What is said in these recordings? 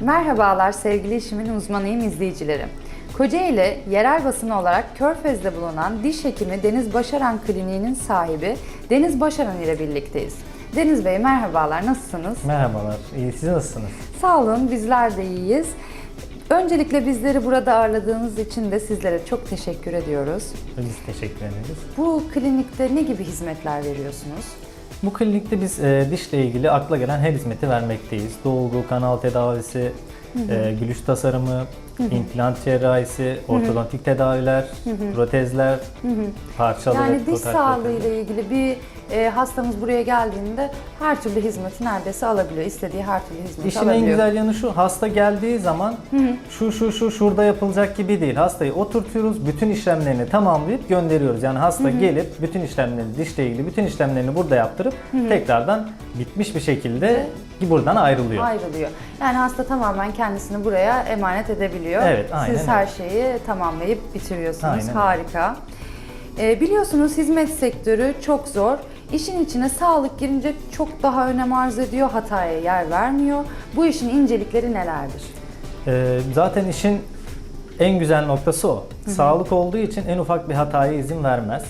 Merhabalar sevgili işimin uzmanıyım izleyicileri. Kocaeli yerel basını olarak Körfez'de bulunan diş hekimi Deniz Başaran Kliniği'nin sahibi Deniz Başaran ile birlikteyiz. Deniz Bey merhabalar, nasılsınız? Merhabalar, iyi siz nasılsınız? Sağ olun, bizler de iyiyiz. Öncelikle bizleri burada ağırladığınız için de sizlere çok teşekkür ediyoruz. Biz teşekkür ederiz. Bu klinikte ne gibi hizmetler veriyorsunuz? Bu klinikte biz e, dişle ilgili akla gelen her hizmeti vermekteyiz. Dolgu, kanal tedavisi, e, gülüş tasarımı, implant cerrahisi, ortodontik tedaviler, protezler, parçalı Yani diş protez sağlığı ile ilgili bir e, hastamız buraya geldiğinde her türlü hizmeti neredeyse alabiliyor. İstediği her türlü hizmeti İşin alabiliyor. en güzel yanı şu, hasta geldiği zaman şu şu şu şurada yapılacak gibi değil. Hastayı oturtuyoruz, bütün işlemlerini tamamlayıp gönderiyoruz. Yani hasta gelip bütün işlemlerini, dişle ilgili bütün işlemlerini burada yaptırıp tekrardan bitmiş bir şekilde buradan ayrılıyor. ayrılıyor. Yani hasta tamamen kendisini buraya emanet edebiliyor. Evet, aynen Siz her şeyi tamamlayıp bitiriyorsunuz. Aynen öyle. Harika. E, biliyorsunuz hizmet sektörü çok zor. İşin içine sağlık girince çok daha önem arz ediyor, hataya yer vermiyor. Bu işin incelikleri nelerdir? Ee, zaten işin en güzel noktası o. Sağlık olduğu için en ufak bir hataya izin vermez.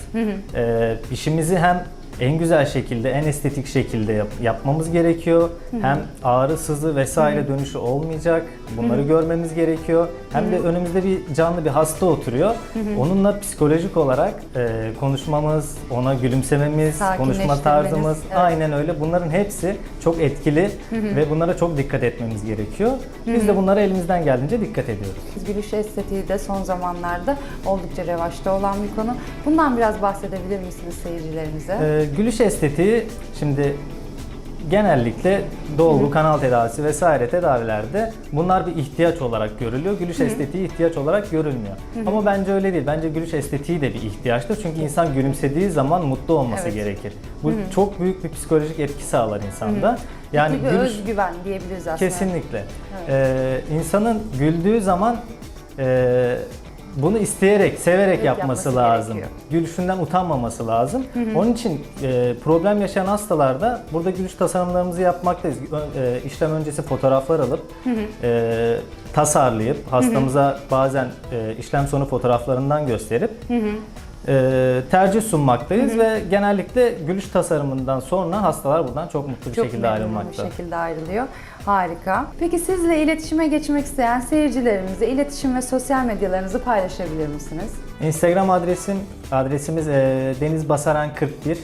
Ee, işimizi hem en güzel şekilde, en estetik şekilde yap- yapmamız gerekiyor. Hem ağrı, sızı vesaire dönüşü olmayacak. Bunları görmemiz gerekiyor. Hem de önümüzde bir canlı bir hasta oturuyor. Onunla psikolojik olarak e, konuşmamız, ona gülümsememiz, konuşma tarzımız evet. aynen öyle. Bunların hepsi çok etkili ve bunlara çok dikkat etmemiz gerekiyor. Biz de bunlara elimizden geldiğince dikkat ediyoruz. Gülüş estetiği de son zamanlarda oldukça revaçta olan bir konu. Bundan biraz bahsedebilir misiniz seyircilerimize? Ee, gülüş estetiği şimdi genellikle dolgu, kanal tedavisi vesaire tedavilerde bunlar bir ihtiyaç olarak görülüyor. Gülüş estetiği ihtiyaç olarak görülmüyor. Ama bence öyle değil. Bence gülüş estetiği de bir ihtiyaçtır. Çünkü insan gülümsediği zaman mutlu olması Evet. gerekir. Bu çok büyük bir psikolojik etki sağlar insanda. Yani bir gülüş özgüven diyebiliriz aslında. Kesinlikle. Ee, insanın güldüğü zaman e, bunu isteyerek, severek Evet, yapması, yapması lazım. gerekiyor. Gülüşünden utanmaması lazım. Onun için e, problem yaşayan hastalarda burada gülüş tasarımlarımızı yapmaktayız. E, işlem öncesi fotoğraflar alıp e, tasarlayıp hastamıza bazen e, işlem sonu fotoğraflarından gösterip e, tercih sunmaktayız ve genellikle gülüş tasarımından sonra hastalar buradan çok mutlu bir Çok şekilde ayrılmakta. bir şekilde ayrılıyor. Harika. Peki sizle iletişime geçmek isteyen seyircilerimize iletişim ve sosyal medyalarınızı paylaşabilir misiniz? Instagram adresim adresimiz e, Deniz Basaran 41.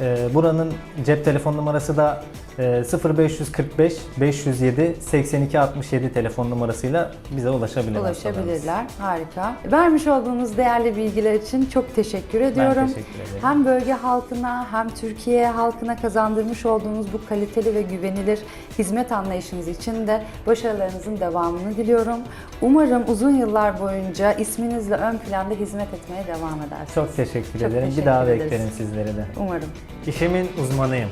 E, buranın cep telefon numarası da 0545 507 82 67 telefon numarasıyla bize ulaşabilir hastalarımız. Ulaşabilirler. Harika. Vermiş olduğunuz değerli bilgiler için çok teşekkür ediyorum. teşekkür ederim. Hem bölge halkına hem Türkiye halkına kazandırmış olduğunuz bu kaliteli ve güvenilir hizmet anlayışınız için de başarılarınızın devamını diliyorum. Umarım uzun yıllar boyunca isminizle ön planda hizmet etmeye devam edersiniz. Çok teşekkür Çok ederim. teşekkür bir daha ederiz. beklerim sizleri de. Umarım. İşimin uzmanıyım.